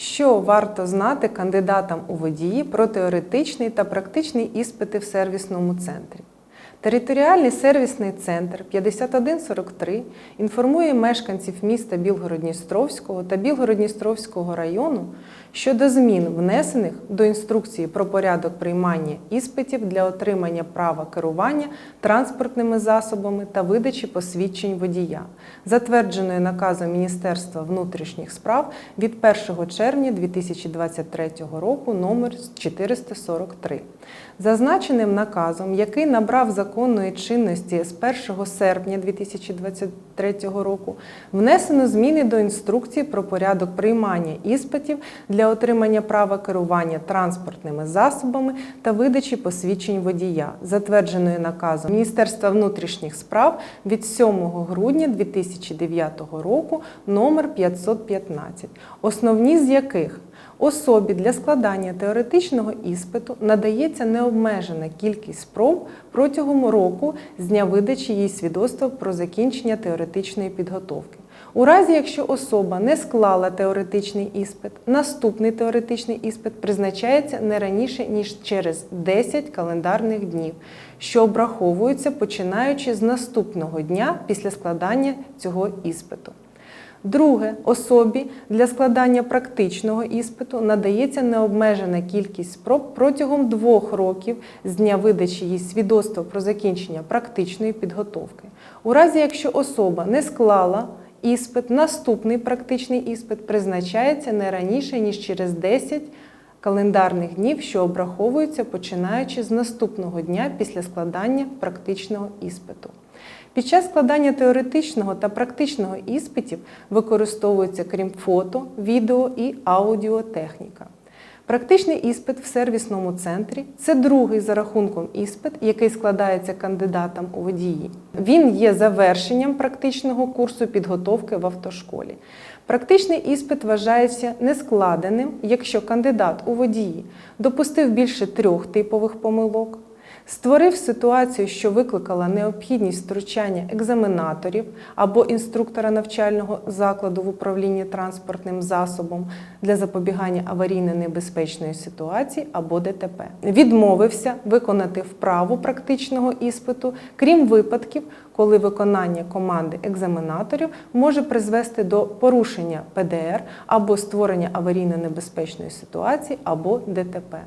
Що варто знати кандидатам у водії про теоретичний та практичний іспити в сервісному центрі? Територіальний сервісний центр 5143 інформує мешканців міста Білгород-Дністровського та Білгород-Дністровського району щодо змін, внесених до інструкції про порядок приймання іспитів для отримання права керування транспортними засобами та видачі посвідчень водія, затвердженої наказом Міністерства внутрішніх справ від 1 червня 2023 року номер 443. Зазначеним наказом, який набрав законної чинності з 1 серпня 2023 року, внесено зміни до інструкції про порядок приймання іспитів для отримання права керування транспортними засобами та видачі посвідчень водія, затвердженої наказом Міністерства внутрішніх справ від 7 грудня 2009 року номер 515, основні з яких Особі для складання теоретичного іспиту надається необмежена кількість спроб протягом року з дня видачі їй свідоцтва про закінчення теоретичної підготовки. У разі, якщо особа не склала теоретичний іспит, наступний теоретичний іспит призначається не раніше ніж через 10 календарних днів, що обраховуються починаючи з наступного дня після складання цього іспиту. Друге, особі для складання практичного іспиту надається необмежена кількість спроб протягом двох років з дня видачі їй свідоцтва про закінчення практичної підготовки. У разі, якщо особа не склала іспит, наступний практичний іспит призначається не раніше, ніж через 10 календарних днів, що обраховуються починаючи з наступного дня після складання практичного іспиту. Під час складання теоретичного та практичного іспитів використовується крім фото, відео і аудіотехніка. Практичний іспит в сервісному центрі це другий за рахунком іспит, який складається кандидатам у водії. Він є завершенням практичного курсу підготовки в автошколі. Практичний іспит вважається нескладеним, якщо кандидат у водії допустив більше трьох типових помилок. Створив ситуацію, що викликала необхідність втручання екзаменаторів або інструктора навчального закладу в управлінні транспортним засобом для запобігання аварійно-небезпечної ситуації або ДТП. Відмовився виконати вправу практичного іспиту, крім випадків, коли виконання команди екзаменаторів може призвести до порушення ПДР або створення аварійно-небезпечної ситуації або ДТП.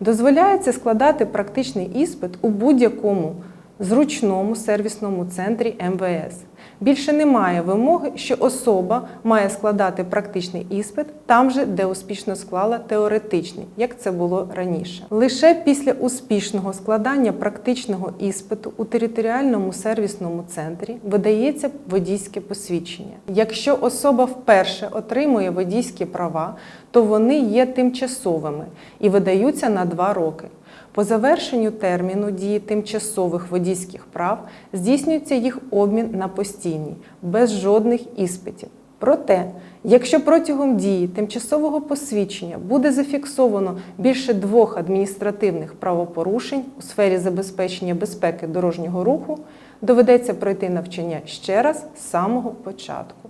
Дозволяється складати практичний іспит у будь-якому зручному сервісному центрі МВС. Більше немає вимоги, що особа має складати практичний іспит там же, де успішно склала теоретичний, як це було раніше. Лише після успішного складання практичного іспиту у територіальному сервісному центрі видається водійське посвідчення. Якщо особа вперше отримує водійські права, то вони є тимчасовими і видаються на два роки. По завершенню терміну дії тимчасових водійських прав здійснюється їх обмін на постійні, без жодних іспитів. Проте, якщо протягом дії тимчасового посвідчення буде зафіксовано більше двох адміністративних правопорушень у сфері забезпечення безпеки дорожнього руху, доведеться пройти навчання ще раз з самого початку.